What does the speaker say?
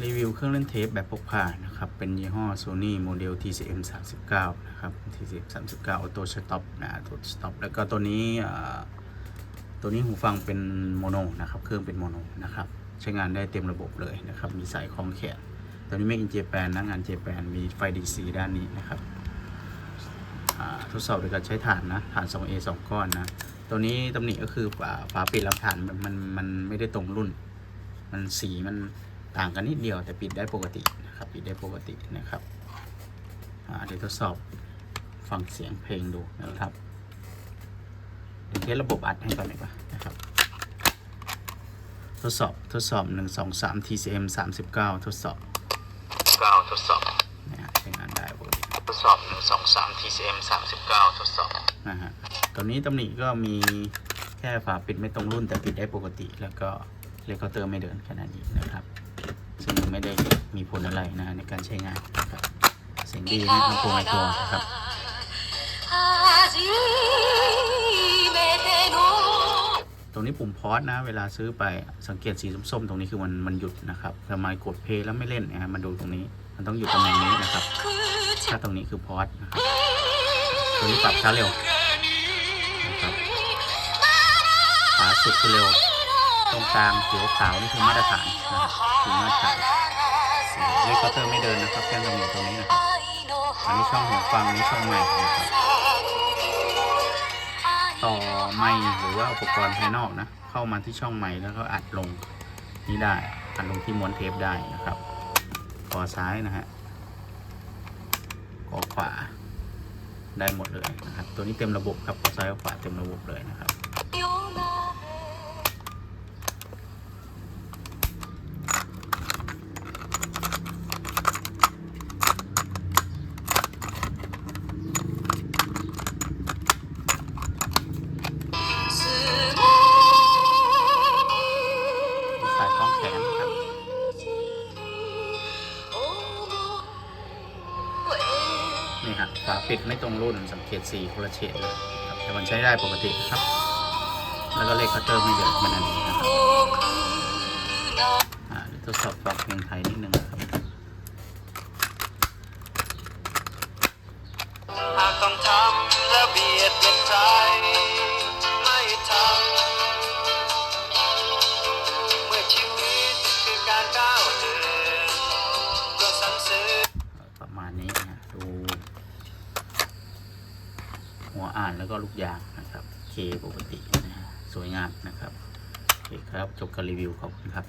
รีวิวเครื่องเล่นเทปแบบพกพานะครับ เป็นยี่ห้อ Sony โมเดล TCM 39นะครับ TCM 39 Auto Stop นะ Auto Stop แล้วก็ตัวนี้ตัวนี้หูฟังเป็นโมโนนะครับ เครื่องเป็นโมโนนะครับ ใช้งานได้เต็มระบบเลยนะครับ มีสายคล้องแขนตัวนี้ไม่อินเจแปนนะงานเจแปนมีไฟ DC ด้านนี้นะครับทดสอบโดยการใช้ฐานนะฐาน 2A 2 ก้อนนะ ตัวนี้ตำหนิก็คือฝาฝาปิดลำฐานมันมันมันไม่ได้ตรงรุ่น มันสีมัน ต่างกันนิดเดียวแต่ปิดได้ปกตินะครับปิดได้ปกตินะครับอ่าเดี๋ยวทดสอบฟังเสียงเพลงดูนะครับเดี๋ยวเทสระบบอัดให้ก่อนดีกว่านะครับทดสอบทดสอบ1 2 3 TCM 39 ทดสอบ9ทดสอบนะฮะใช้งานได้ปกติทดสอบ1 2 3 TCM 39 ทดสอบนะฮะตัวนี้ตำหนิก็มีแค่ฝาปิดไม่ตรงรุ่นแต่ปิดได้ปกติ แล้วก็เลคเคาน์เตอร์ไม่เดินขนาดนี้นะครับ ซึ่งไม่ได้มีผลอะไรนะในการใช้งานเสียงดีนะมีตัวไมโครนะครับตรงนี้ปุ่มพอสนะ เวลาซื้อไปสังเกตสีส้มๆ ตรงนี้คือมันมันหยุดนะครับทำไมกดเพย์แล้วไม่เล่นนะฮะมาดูตรงนี้มันต้องอยู่ตำแหน่งนี้นะครับ ถ้าตรงนี้คือพอสนะครับตรงนี้ปรับช้าเร็วนะครับขวาสุดเร็ว ตรงกลางเขียวขาวนี่คือมาตรฐานนะครับคือมาตรฐานเลขเคาเตอร์ไม่เดินนะครับแค่ตรงนี้ตรงนี้นะครับอันนี้ช่องหูฟังนี้ช่องไมค์นะครับต่อไมค์หรือว่าอุปกรณ์ภายนอกนะ เข้ามาที่ช่องไมค์แล้วก็อัดลงนี้ได้อัดลงที่ม้วนเทปได้นะครับกอซ้ายนะฮะกอขวาได้หมดเลยนะครับ ตัวนี้เต็มระบบครับกอซ้ายกอขวาเต็มระบบเลยนะครับ นี่ฮะฝาปิดไม่ตรงรุ่นสังเกตสีคนละเฉดเลยครับแต่มันใช้ได้ปกตินะครับ แล้วก็เลขคัตเตอร์ไม่เดือดมันอันนี้นะครับอ่าเดี๋ยวทดสอบฟังเพลงไทยนิดนึงนะครับหากต้องทำและเบียดเบียนใจ หัวอ่านแล้วก็ลูกยางนะครับเคปกตินะสวยงามนะครับโอเคครับจบการรีวิวขอบคุณครับ